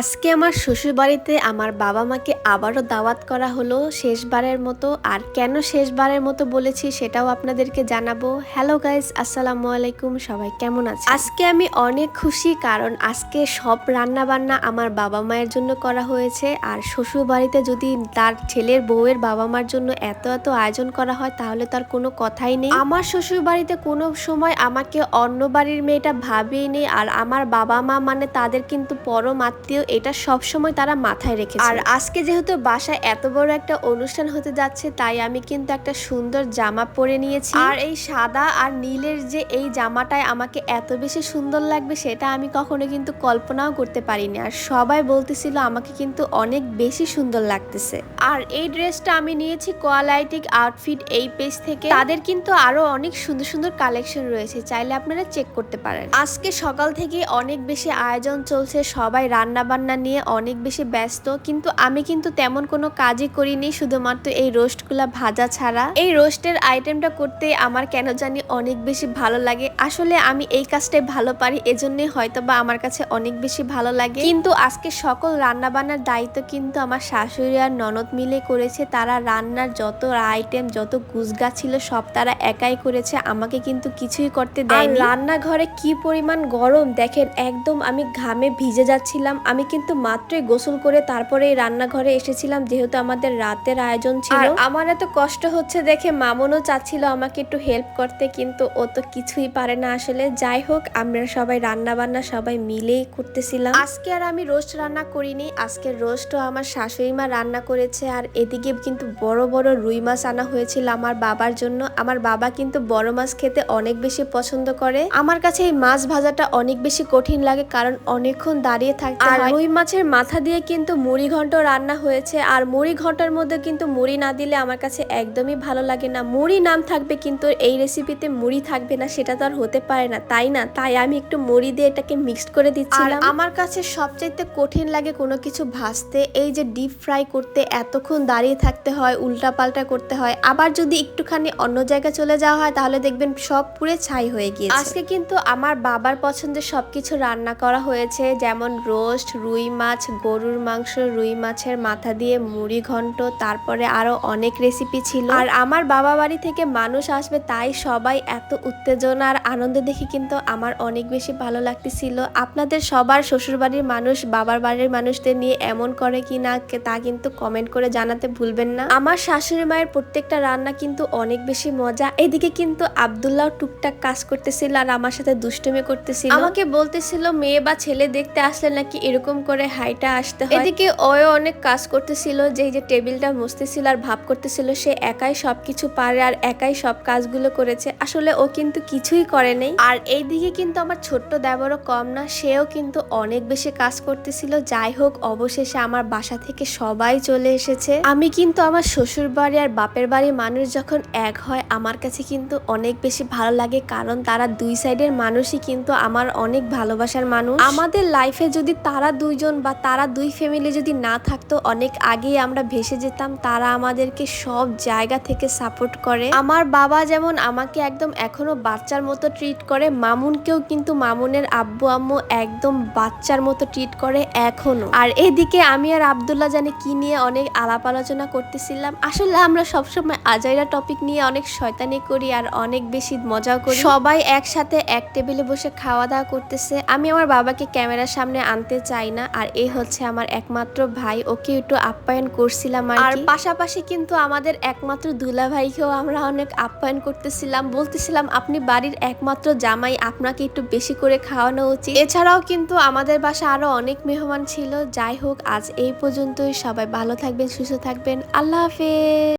আজকে আমার শ্বশুরবাড়িতে আমার বাবা মাকে আবারও দাওয়াত করা হলো শেষবারের মতো। আর কেন শেষবারের মতো বলেছি সেটাও আপনাদেরকে জানাব। হ্যালো গাইজ আসসালামু আলাইকুম, সবাই কেমন আছে আজকে আমি অনেক খুশি কারণ আজকে সব রান্না বান্না আমার বাবা মায়ের জন্য করা হয়েছে। আর শ্বশুরবাড়িতে যদি তার ছেলের বউয়ের বাবা মার জন্য এত এত আয়োজন করা হয় তাহলে তার কোনো কথাই নেই। আমার শ্বশুর বাড়িতে কোনো সময় আমাকে অন্য বাড়ির মেয়েটা ভাবেই নেই। আর আমার বাবা মা মানে তাদের কিন্তু পরম আত্মীয়। এটা সব সময় তারা মাথায় রেখেছে আর আজকে যেহেতু বাসায় এত বড় একটা অনুষ্ঠান হতে যাচ্ছে তাই আমি কিন্তু একটা সুন্দর জামা পরে নিয়েছি। আর এই সাদা আর নীলের যে এই জামাটায় আমাকে এত বেশি সুন্দর লাগবে সেটা আমি কখনো কিন্তু কল্পনাও করতে পারিনি। আর সবাই বলতেছিল আমাকে কিন্তু অনেক বেশি সুন্দর লাগতেছে। আর এই ড্রেসটা আমি নিয়েছি কোয়ালাইটিক আউটফিট এই পেজ থেকে। তাদের কিন্তু আরও অনেক সুন্দর সুন্দর কালেকশন রয়েছে চাইলে আপনারা চেক করতে পারেন। আজকে সকাল থেকে অনেক বেশি আয়োজন চলছে সবাই রান্না বান্না নিয়ে অনেক বেশি ব্যস্ত, কিন্তু আমি কিন্তু তেমন কোনো কাজই করিনি, শুধুমাত্র এই রোস্টগুলা ভাজা ছাড়া। এই রোস্টের আইটেমটা করতে আমার কেন জানি অনেক বেশি ভালো লাগে। আসলে আমি এই কাজটাই ভালো পারি, এজন্যই হয়তো বা আমার কাছে অনেক বেশি ভালো লাগে। কিন্তু আজকে সকল রান্নাবান্নার দায়িত্ব কিন্তু আমার শাশুড়ি আর ননদ মিলে করেছে। তারা রান্নার যত আইটেম, যত গুজগা ছিল, সব তারা একাই করেছে। আমাকে কিন্তু কিছুই করতে দেয়নি। রান্নাঘরে কি পরিমাণ গরম, দেখেন, একদম আমি ঘামে ভিজে যাচ্ছিলাম। আমি কিন্তু মাত্রই গোসল করে তারপরে রান্নাঘরে এসেছিলাম যেহেতু আমাদের রাতের আয়োজন ছিল। আর আমার এত কষ্ট হচ্ছে দেখে মামনও চাচ্ছিল আমাকে একটু হেল্প করতে কিন্তু ও তো কিছুই পারে না আসলে। যাই হোক আমরা সবাই রান্না বান্না সবাই মিলেই করতেছিলাম। আজকে আর আমি রোস্ট রান্না করিনি আজকে রোস্টও আমার শাশুড়ি মা রান্না করেছে আর এদিকে কিন্তু বড় বড় রুই মাছ আনা হয়েছিল আমার বাবার জন্য। আমার বাবা কিন্তু বড় মাছ খেতে অনেক বেশি পছন্দ করে। আমার কাছে এই মাছ ভাজাটা অনেক বেশি কঠিন লাগে কারণ অনেকক্ষণ দাঁড়িয়ে থাকতে আর রুই মাছের মাথা দিয়ে কিন্তু মুড়ি ঘন্ট রান্না হয়েছে আর মুড়ি ঘণ্টার মধ্যে কিন্তু মুড়ি না দিলে আমার কাছে একদমই ভালো লাগে না। মুড়ি নাম থাকবে কিন্তু এই রেসিপিতে মুড়ি থাকবে না সেটা তো আর হতে পারে না তাই না? তাই আমি একটু মুড়ি দিয়ে এটাকে মিক্সড করে দিচ্ছিলাম। আমার কাছে সবচাইতে কঠিন লাগে কোনো কিছু ভাজতে এই যে ডিপ ফ্রাই করতে এতক্ষণ দাঁড়িয়ে থাকতে হয় উল্টা পাল্টা করতে হয় আবার যদি একটুখানি অন্য জায়গায় চলে যাওয়া হয় তাহলে দেখবেন সব পুরে ছাই হয়ে গিয়েছে। আজকে কিন্তু আমার বাবার পছন্দের সবকিছু রান্না করা হয়েছে যেমন রোস্ট রুই মাছ, গরুর মাংস, রুই মাছের মাথা দিয়ে মুড়ি ঘন্ট, তারপরে আরও অনেক রেসিপি ছিল। আর আমার বাবা বাড়ি থেকে মানুষ আসবে, তাই সবাই এত উত্তেজনা আর আনন্দ দেখে কিন্তু আমার অনেক বেশি ভালো লাগতেছিল। আপনাদের সবার শ্বশুর বাড়ির মানুষ, বাবার বাড়ির মানুষদের নিয়ে এমন করে কি না তা কিন্তু কমেন্ট করে জানাতে ভুলবেন না। আমার শাশুড়ি মায়ের প্রত্যেকটা রান্না কিন্তু অনেক বেশি মজা। এদিকে কিন্তু আবদুল্লাহ টুকটাক কাজ করতেছিল আর আমার সাথে দুষ্টুমি করতেছিল। আমাকে বলতেছিল, মেয়ে বা ছেলে দেখতে আসলে নাকি এরকম করে হাইটা আসতে হয়। এদিকে ওও অনেক কাজ করতেছিল, যে যে টেবিলটা মুছতেছিল আর ভাব করতেছিল, সে একাই সব কিছু পারে আর একাই সব কাজগুলো করেছে। আসলে ও কিন্তু কিছুই করে নেই। আর এইদিকে কিন্তু আমার ছোট্ট দেবরও কম না, সেও কিন্তু অনেক বেশি কাজ করতেছিল। যাই হোক, অবশেষে আমার বাসা থেকে সবাই চলে এসেছে। আমি কিন্তু আমার শ্বশুর বাড়ি আর বাপের বাড়ির মানুষ যখন এক হয়, আমার কাছে কিন্তু অনেক বেশি ভালো লাগে, কারণ তারা দুই সাইডের মানুষই কিন্তু আমার অনেক ভালোবাসার মানুষ। আমাদের লাইফে যদি তারা দুইজন বা তারা দুই ফ্যামিলি যদি না থাকতো, অনেক আগেই আমরা ভেসে যেতাম। তারা আমাদেরকে সব জায়গা থেকে সাপোর্ট করে। আমার বাবা যেমন আমাকে একদম এখনও বাচ্চার মতো ট্রিট করে, মামুনকেও কিন্তু মামুনের আব্বু, আম্মু একদম বাচ্চার মতো ট্রিট করে এখনও। আর এদিকে আমি আর আব্দুল্লাহ জানে কি নিয়ে অনেক আলাপ আলোচনা করতেছিলাম। আসলে আমরা সবসময় আজাইরা টপিক নিয়ে অনেক শয়তানি করি আর অনেক বেশি মজাও করি। সবাই একসাথে এক টেবিলে বসে খাওয়া দাওয়া করতেছে। আমি আমার বাবাকে ক্যামেরার সামনে আনতে চাই না আর এই হচ্ছে আমার একমাত্র ভাই। ওকে একটু আপ্যায়ন করছিলাম আর পাশাপাশি কিন্তু আমাদের একমাত্র দুলা ভাইকেও আমরা অনেক আপ্যায়ন করতেছিলাম। বলতেছিলাম আপনি বাড়ির একমাত্র জামাই আপনাকে একটু বেশি করে খাওয়ানো উচিত। এছাড়াও কিন্তু আমাদের বাসা আরও অনেক মেহমান ছিল। যাই হোক আজ এই পর্যন্তই। সবাই ভালো থাকবেন সুস্থ থাকবেন। আল্লাহ হাফেজ।